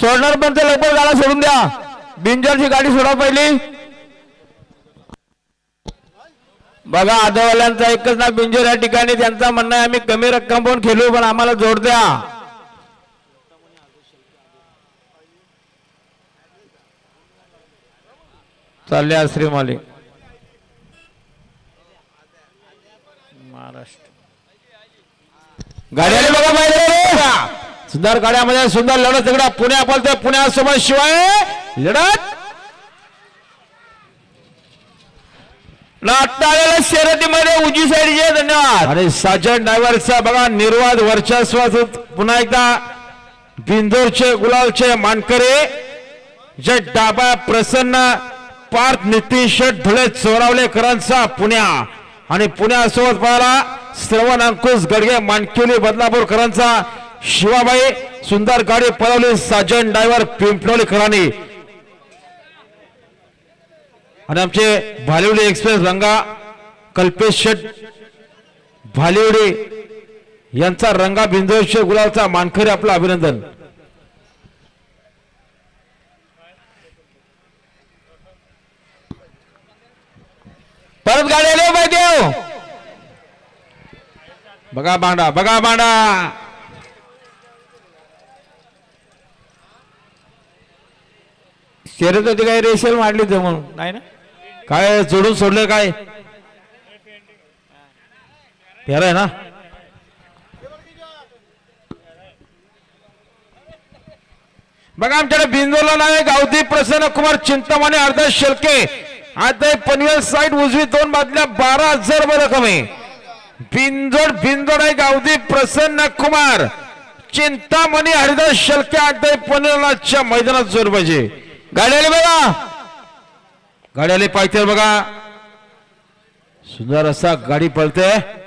सोडणार पण ते लवकर गाडा सोडून द्या. बिंजरची गाडी सोडा पहिली. बघा आदवाल्यांचा एकच ना बिंजर या ठिकाणी. त्यांचा म्हणणं आहे आम्ही कमी रक्कम पण खेळू पण आम्हाला जोड द्या. चालल्या मालिक महाराष्ट्र. गाड्याने बघा माहिती सुंदर गाड्यामध्ये सुंदर लढत तिकडे पुण्या बोलतोय पुण्यासोबत शिवाय लढत. शर्यतीमध्ये उजी साईडचे धन्यवाद. आणि साजन डायव्हरचा बघा निर्वाद वर्चस्वाच पुन्हा एकदा बिंदोरचे गुलालचे मानकरे जे डाबा प्रसन्न पार्थ नितीश धुळे चोरावलेकरांचा पुण्या. आणि पुण्यासोबत पाहिला श्रवण अंकुश गडगे मानकिवली बदलापूरकरांचा शिवाबाई सुंदर गाडी पळवली साजन डायव्हर पिंपलोलीकरांनी आणि आमचे भालिवडी एक्सप्रेस रंगा कल्पेश शेठ भालिवडी यांचा रंगा बिंदोरचे गुलाबचा मानकरी आपलं अभिनंदन. परत गाडी आली हो, बाय देव. बघा बांडा बघा बांडा. शर्यत होती काय रेशल मांडली होती म्हणून? नाही ना? काय जोडून सोडलं काय? पेर आहे ना? बघा आमच्याकडे बिंदोला नाव गावती प्रसन्न कुमार चिंतामणी अर्धा शेलके आता पनवेल साईड उजवी दोन बाजल्या बारा हजार रुपये कमी आहे बिंदोड बिंदोड आहे गावदी प्रसन्न कुमार. चिंतामणी हरिदास शेलके आता पनवेलच्या मैदानात जोर पाहिजे. गाड्याला बघा. गाड्याला पाहिजे बघा. सुंदर असा गाडी पळते.